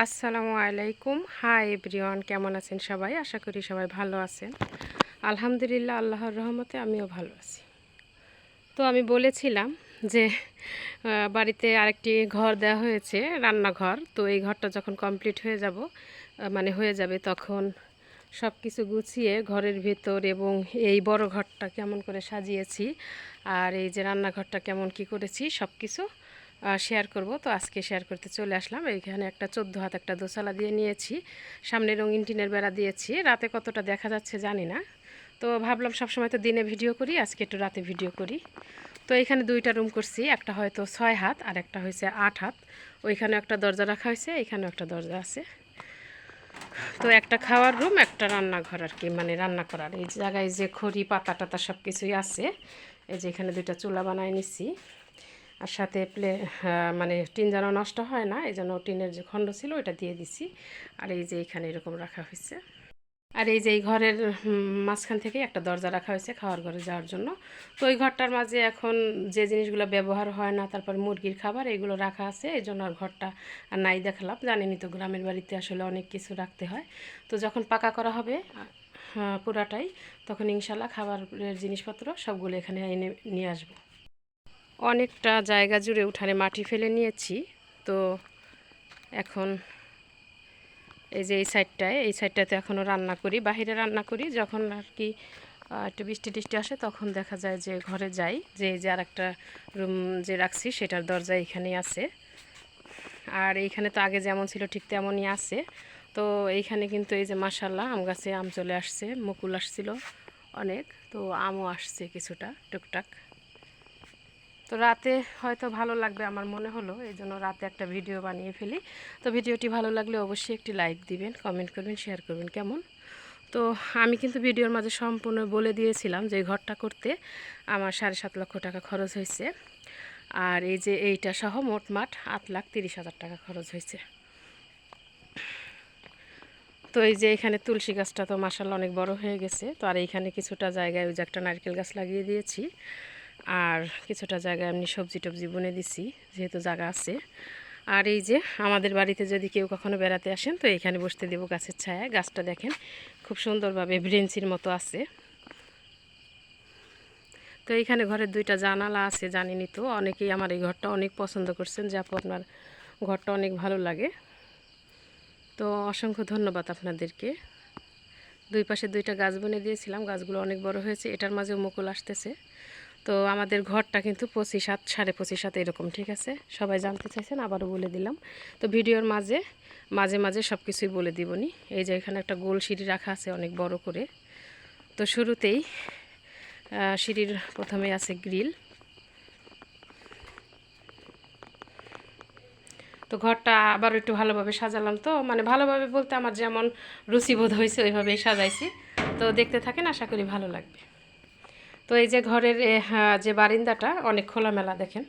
আসসালামু আলাইকুম। Hi everyone, কেমন আছেন সবাই? আশা করি সবাই ভালো আছেন। আলহামদুলিল্লাহ, আল্লাহর রহমতে আমিও ভালো আছি। তো আমি বলেছিলাম যে বাড়িতে আরেকটি ঘর দেওয়া হয়েছে, রান্নাঘর। তো এই ঘরটা যখন কমপ্লিট হয়ে যাব মানে হয়ে যাবে তখন সব কিছু গুছিয়ে ঘরের ভেতর এবং এই বড় ঘরটা কেমন করে সাজিয়েছি আর এই যে রান্নাঘরটা কেমন কি করেছি সব কিছু শেয়ার করব। তো আজকে শেয়ার করতে চলে আসলাম। এইখানে একটা চোদ্দ হাত একটা দোসালা দিয়ে নিয়েছি। সামনে রঙিন টিনের বেড়া দিয়েছি। রাতে কতটা দেখা যাচ্ছে জানি না। তো ভাবলাম সবসময় তো দিনে ভিডিও করি, আজকে একটু রাতে ভিডিও করি। তো এখানে দুইটা রুম করছি। একটা হয়তো ছয় হাত আর একটা হয়েছে আট হাত। ওইখানে একটা দরজা রাখা হয়েছে এখানেও একটা দরজা আছে। তো একটা খাওয়ার রুম একটা রান্নাঘর আর কি মানে রান্না করার। এই জায়গায় যে খড়ি পাতা টাতা সব কিছুই আছে। এই যে এখানে দুইটা চুলা বানায় নিছি। আর সাথে প্লে মানে টিন যেন নষ্ট হয় না, এই জন্য টিনের যে খণ্ড ছিল ওইটা দিয়ে দিছি। আর এই যে এখানে এরকম রাখা হয়েছে। আর এই যে এই ঘরের মাঝখান থেকে একটা দরজা রাখা হয়েছে খাওয়ার ঘরে যাওয়ার জন্য। তো ওই ঘরটার মাঝে এখন যে জিনিসগুলো ব্যবহার হয় না, তারপর মুরগির খাবার, এগুলো রাখা আছে। এই জন্য আর ঘরটা নাই দেখালাম। জানেনই তো গ্রামের বাড়িতে আসলে অনেক কিছু রাখতে হয়। তো যখন পাকা করা হবে পুরাটাই, তখন ইনশাল্লাহ খাবারের জিনিসপত্র সবগুলো এখানে এনে নিয়ে আসব। অনেকটা জায়গা জুড়ে উঠানে মাটি ফেলে নিয়েছি। তো এখন এই যে এই সাইডটায়, এই সাইডটাতে এখনও রান্না করি, বাহিরে রান্না করি। যখন আর কি একটু বৃষ্টি টিষ্টি আসে তখন দেখা যায় যে ঘরে যাই। যে যে আর একটা রুম যে রাখছি সেটার দরজা এখানেই আছে। আর এইখানে তো আগে যেমন ছিল ঠিক তেমনই আছে। তো এইখানে কিন্তু এই যে মাসাল্লাহ আম গাছে আম চলে আসছে, মুকুল আসছিল অনেক। তো আমও আসছে কিছুটা, টুকটাক। তো রাতে হয়তো ভালো লাগবে আমার মনে হলো এই জন্য রাতে একটা ভিডিও বানিয়ে ফেলি। তো ভিডিওটি ভালো লাগলে অবশ্যই একটি লাইক দিবেন, কমেন্ট করবেন, শেয়ার করবেন, কেমন? তো আমি কিন্তু ভিডিওর মাঝে সম্পূর্ণ বলে দিয়েছিলাম যে ঘরটা করতে আমার সাড়ে সাত লক্ষ টাকা খরচ হয়েছে। আর এই যে এইটা সহ মোটমাট আট লাখ তিরিশ হাজার টাকা খরচ হয়েছে। তো এই যে এখানে তুলসী গাছটা তো মাসাল্লাহ অনেক বড় হয়ে গেছে। তো আর এইখানে কিছুটা জায়গায় ওই যে একটা নারকেল গাছ লাগিয়ে দিয়েছি। আর কিছুটা জায়গায় এমনি সবজি টবজি বুনে দিছি, যেহেতু জায়গা আছে। আর এই যে আমাদের বাড়িতে যদি কেউ কখনো বেড়াতে আসেন, তো এখানে বসতে দেবো গাছের ছায়া। গাছটা দেখেন, খুব সুন্দরভাবে ব্রেঞ্চির মতো আছে। তো এইখানে ঘরের দুইটা জানালা আছে জানিনি তো, অনেকেই আমার এই ঘরটা অনেক পছন্দ করছেন। যে আপু, আপনার ঘরটা অনেক ভালো লাগে। তো অসংখ্য ধন্যবাদ আপনাদেরকে। দুই পাশে দুইটা গাছ বনে দিয়েছিলাম, গাছগুলো অনেক বড় হয়েছে, এটার মাঝেও মুকুল আসতেছে। তো আমাদের ঘরটা কিন্তু পঁচিশ হাত সাড়ে পঁচিশ হাত এরকম, ঠিক আছে? সবাই জানতে চাইছেন, আবারও বলে দিলাম। তো ভিডিওর মাঝে মাঝে মাঝে সব কিছুই বলে দিবনি এই যে এখানে একটা গোল সিঁড়ি রাখা আছে অনেক বড় করে। তো শুরুতেই সিঁড়ির প্রথমে আছে গ্রিল। তো ঘরটা আবার একটু ভালোভাবে সাজালাম তো। মানে ভালোভাবে বলতে আমার যেমন রুচিবোধ হয়েছে, ওইভাবেই সাজাইছি। তো দেখতে থাকেন, আশা করি ভালো লাগবে। তো এই যে ঘরের যে বারিন্দাটা, অনেক খোলামেলা দেখেন।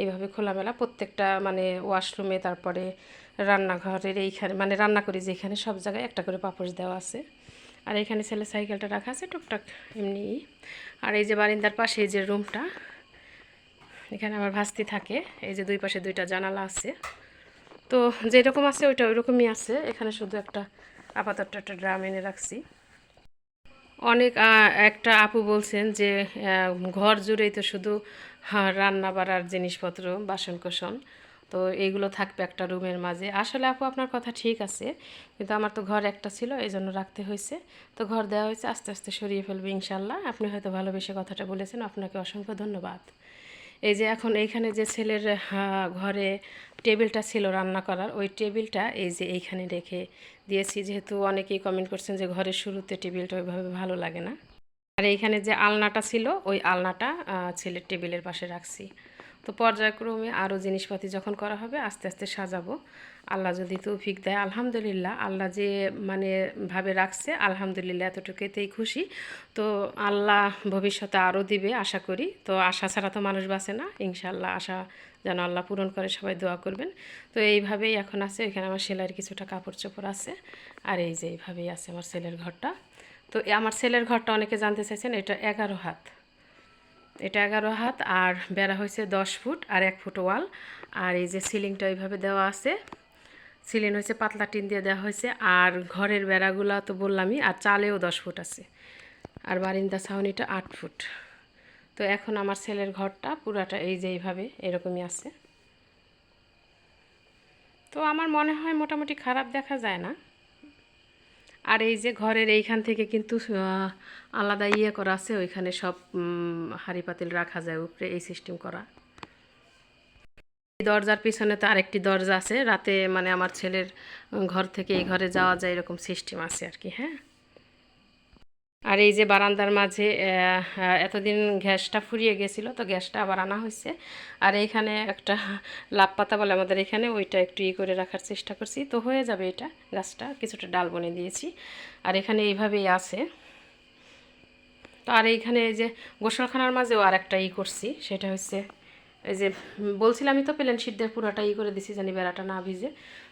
এইভাবে খোলামেলা প্রত্যেকটা মানে ওয়াশরুমে, তারপরে রান্নাঘরের এইখানে মানে রান্না করি যেখানে সব জায়গায় একটা করে পাপোশ দেওয়া আছে। আর এখানে ছেলে সাইকেলটা রাখা আছে, টুকটাক এমনি। আর এই যে বারিন্দার পাশে এই যে রুমটা, এখানে আমার ভাস্তি থাকে, এই যে দুই পাশে দুইটা জানালা আছে। তো যেরকম আছে ওইটা ওইরকমই আছে, এখানে শুধু একটা আপাতত একটা ড্রাম এনে রাখছি। অনেক একটা আপু বলছেন যে ঘর জুড়েই তো শুধু রান্না বাড়ার জিনিসপত্র বাসন কোসন তো এইগুলো থাকবে একটা রুমের মাঝে। আসলে আপু, আপনার কথা ঠিক আছে, কিন্তু আমার তো ঘর একটা ছিল এই জন্য রাখতে হয়েছে। তো ঘর দেওয়া হয়েছে, আস্তে আস্তে সরিয়ে ফেলবে ইনশাল্লাহ। আপনি হয়তো ভালোবেসে কথাটা বলেছেন, আপনাকে অসংখ্য ধন্যবাদ। এই যে এখন এইখানে যে ছেলের ঘরে টেবিলটা ছিল রান্না করার, ওই টেবিলটা এই যে এইখানে রেখে দিয়েছি। যেহেতু অনেকেই কমেন্ট করছেন যে ঘরের শুরুতে টেবিলটা ওইভাবে ভালো লাগে না। আর এইখানে যে আলনাটা ছিল, ওই আলনাটা ছেলের টেবিলের পাশে রাখছি। তো পর্যায়ক্রমে আরও জিনিসপাতি যখন করা হবে, আস্তে আস্তে সাজাবো। আল্লাহ যদি তৌফিক দেয়, আলহামদুলিল্লাহ। আল্লাহ যে মানে ভাবে রাখছে, আলহামদুলিল্লাহ, এতটুকুতেই খুশি। তো আল্লাহ ভবিষ্যতে আরও দিবে, আশা করি। তো আশা ছাড়া তো মানুষ বাঁচে না। ইনশাল্লাহ আশা যেন আল্লাহ পূরণ করে, সবাই দোয়া করবেন। তো এইভাবেই এখন আছে। এখানে আমার সেলাইয়ের কিছুটা কাপড় চোপড় আছে। আর এই যে এইভাবেই আছে আমার সেলের ঘরটা। তো আমার সেলের ঘরটা অনেকে জানতে চাইছেন, এটা এগারো হাত। এটা এগারো হাত আর বেড়া হয়েছে দশ ফুট আর এক ফুট ওয়াল। আর এই যে সিলিংটা এইভাবে দেওয়া আছে। সিলিং হয়েছে পাতলা টিন দিয়ে দেওয়া হয়েছে। আর ঘরের বেড়াগুলো তো বললামই, আর চালেও দশ ফুট আছে। আর বারিন্দা ছাউনিটা আট ফুট। তো এখন আমার ছেলের ঘরটা পুরাটা এই যে এইভাবে, এরকমই আছে। তো আমার মনে হয় মোটামুটি খারাপ দেখা যায় না। আর এই যে ঘরের এইখান থেকে কিন্তু আলাদা ইয়ে করা আছে, ওইখানে সব হাঁড়ি পাতিল রাখা যায় উপরে, এই সিস্টেম করা। দরজার পিছনে তো আরেকটি দরজা আছে, রাতে মানে আমার ছেলের ঘর থেকে এই ঘরে যাওয়া যায়, এরকম সিস্টেম আছে আর কি হ্যাঁ? আর এই যে বারান্দার মাঝে এতদিন গ্যাসটা ফুরিয়ে গেছিল, তো গ্যাসটা আবার আনা হয়েছে। আর এইখানে একটা লাভ পাতা বলে আমাদের এখানে, ওইটা একটু ই করে রাখার চেষ্টা করছি। তো হয়ে যাবে এটা, গাছটা কিছুটা ডাল বনে দিয়েছি। আর এখানে এইভাবেই আছে। তো আর এইখানে এই যে গোসলখানার মাঝেও আর একটা ই করছি, সেটা হচ্ছে এই যে, বলছিলামই তো প্লেন শীত পুরোটা ই করে দিছি, জানি বেড়াটা না ভিজে।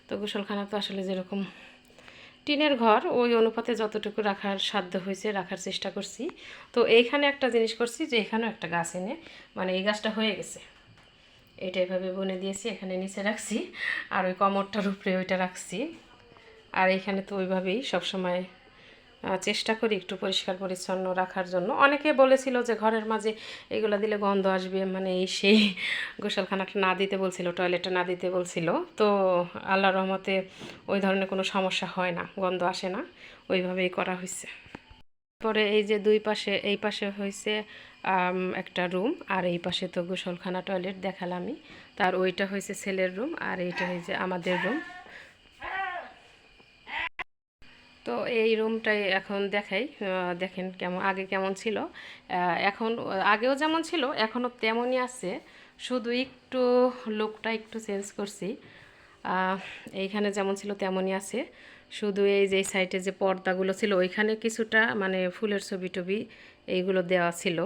তো গোসলখানা তো আসলে যেরকম টিনের ঘর, ওই অনুপাতে যতটুকু রাখার সাধ্য হয়েছে, রাখার চেষ্টা করছি। তো এইখানে একটা জিনিস করছি যে, এখানেও একটা গাছ এনে মানে এই গাছটা হয়ে গেছে। এটা এভাবে বনে দিয়েছি, এখানে নিচে রাখছি, আর ওই কমরটার উপরে ওইটা রাখছি। আর এখানে তো ওইভাবেই সবসময় চেষ্টা করি একটু পরিষ্কার পরিচ্ছন্ন রাখার জন্য। অনেকে বলেছিল যে ঘরের মাঝে এগুলো দিলে গন্ধ আসবে মানে এই সেই গোসলখানাটা না দিতে বলছিল, টয়লেটটা না দিতে বলছিল। তো আল্লাহ রহমতে ওই ধরনের কোনো সমস্যা হয় না, গন্ধ আসে না, ওইভাবেই করা হয়েছে পরে এই যে দুই পাশে, এই পাশে হয়েছে একটা রুম, আর এই পাশে তো গোসলখানা, টয়লেট দেখালামই। তার ওইটা হয়েছে ছেলের রুম, আর এইটা হয়েছে আমাদের রুম। তো এই রুমটাই এখন দেখাই দেখেন কেমন, আগে কেমন ছিল। এখন, আগেও যেমন ছিল, এখনও তেমনই আছে। শুধু একটু লুকটা একটু চেঞ্জ করছি। এইখানে যেমন ছিল তেমনই আছে। শুধু এই যে সাইডে যে পর্দাগুলো ছিল, ওইখানে কিছুটা মানে ফুলের ছবি টবি এইগুলো দেওয়া ছিল।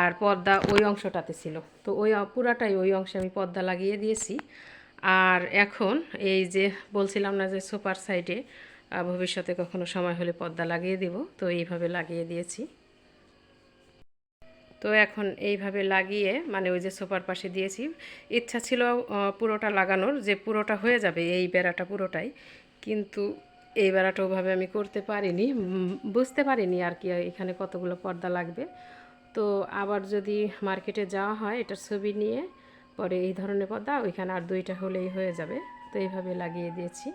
আর পর্দা ওই অংশটাতে ছিল। তো ওই পুরাটাই ওই অংশে আমি পর্দা লাগিয়ে দিয়েছি। আর এখন এই যে বলছিলাম না যে সোফার সাইডে ভবিষ্যতে কখনো সময় হলে পর্দা লাগিয়ে দিব। তো এইভাবে লাগিয়ে দিয়েছি। তো এখন এইভাবে লাগিয়ে মানে ওই যে সোফার পাশে দিয়েছি। ইচ্ছা ছিল পুরোটা লাগানোর যে পুরোটা হয়ে যাবে, এই বেড়াটা পুরোটাই। কিন্তু এই বেড়াটা ওভাবে আমি করতে পারিনি। বুঝতে পারিনি আর কি, এখানে কতগুলো পর্দা লাগবে। তো আবার যদি মার্কেটে যাওয়া হয়, এটার ছবি নিয়ে, পরে এই ধরনের পর্দা, ওইখানে আর দুইটা হলেই হয়ে যাবে। তো এইভাবে লাগিয়ে দিয়েছি।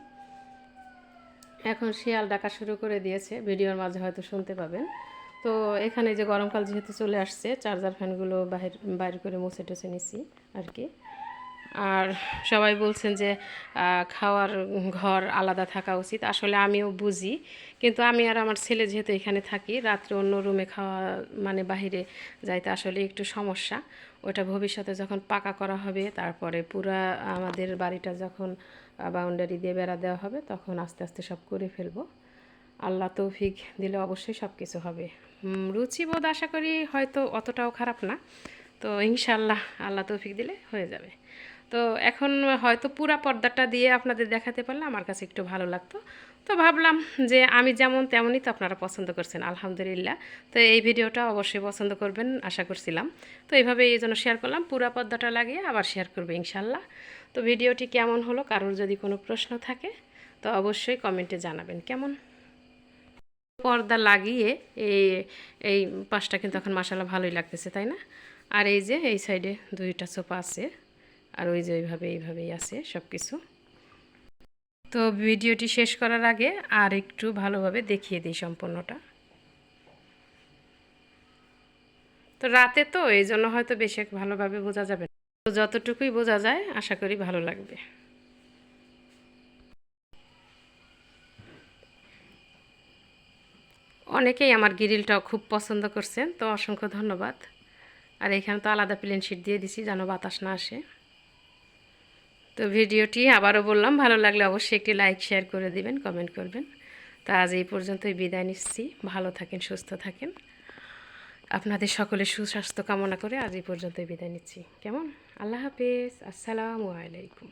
এখন শিয়াল ডাকা শুরু করে দিয়েছে। ভিডিওর মাঝে হয়তো শুনতে পাবেন। তো এখানে যে গরমকাল যেহেতু চলে আসছে চার্জার ফ্যানগুলো বাহির বাইর করে মুছে টুছে নিছি আর কি। আর সবাই বলছেন যে খাওয়ার ঘর আলাদা থাকা উচিত। আসলে আমিও বুঝি, কিন্তু আমি আর আমার ছেলে যেহেতু এখানে থাকি, রাত্রে অন্য রুমে খাওয়া মানে বাহিরে যাইতে আসলে একটু সমস্যা। ওটা ভবিষ্যতে যখন পাকা করা হবে, তারপরে পুরা আমাদের বাড়িটা যখন বাউন্ডারি দিয়ে বেড়া দেওয়া হবে, তখন আস্তে আস্তে সব করে ফেলব। আল্লাহ তৌফিক দিলে অবশ্যই সব কিছু হবে রুচিবোধ আশা করি হয়তো অতটাও খারাপ না, তো ইনশাল্লাহ আল্লাহ তৌফিক দিলে হয়ে যাবে। তো এখন হয়তো পুরা পর্দাটা দিয়ে আপনাদের দেখাতে পারলে আমার কাছে একটু ভালো লাগতো। তো ভাবলাম যে আমি যেমন তেমনই তো আপনারা পছন্দ করছেন, আলহামদুলিল্লাহ। তো এই ভিডিওটা অবশ্যই পছন্দ করবেন, আশা করছিলাম। তো এইভাবে এই জন্য শেয়ার করলাম, পুরা পর্দাটা লাগিয়ে আবার শেয়ার করবে ইনশাল্লাহ। তো ভিডিওটি কেমন হলো, কারোর যদি কোনো প্রশ্ন থাকে, তো অবশ্যই কমেন্টে জানাবেন, কেমন? পর্দা লাগিয়ে এই এই পাশটা কিন্তু এখন মাসালা ভালোই লাগতেছে, তাই না? আর এই যে এই সাইডে দুইটা সোফা আছে। আর ওই যে ওইভাবে এইভাবেই আছে সব কিছু তো ভিডিওটি শেষ করার আগে আর একটু ভালোভাবে দেখিয়ে দিই সম্পূর্ণটা। তো রাতে তো এই জন্য হয়তো বেশি ভালোভাবে বোঝা যাবে তো যতটুকুই বোঝা যায়, আশা করি ভালো লাগবে। অনেকেই আমার গ্রিলটা খুব পছন্দ করছেন, তো অসংখ্য ধন্যবাদ। আর এখানে তো আলাদা প্লেন শিট দিয়ে দিছি, যেন বাতাস না আসে। তো ভিডিওটি আবারও বললাম, ভালো লাগলে অবশ্যই একটি লাইক শেয়ার করে দিবেন কমেন্ট করবেন। তা আজ এই পর্যন্তই বিদায় নিচ্ছি। ভালো থাকেন, সুস্থ থাকেন। আপনাদের সকলে সুস্বাস্থ্য কামনা করে আজ এই পর্যন্তই বিদায় নিচ্ছি। কেমন? আল্লাহ হাফেজ। আসসালামু আলাইকুম।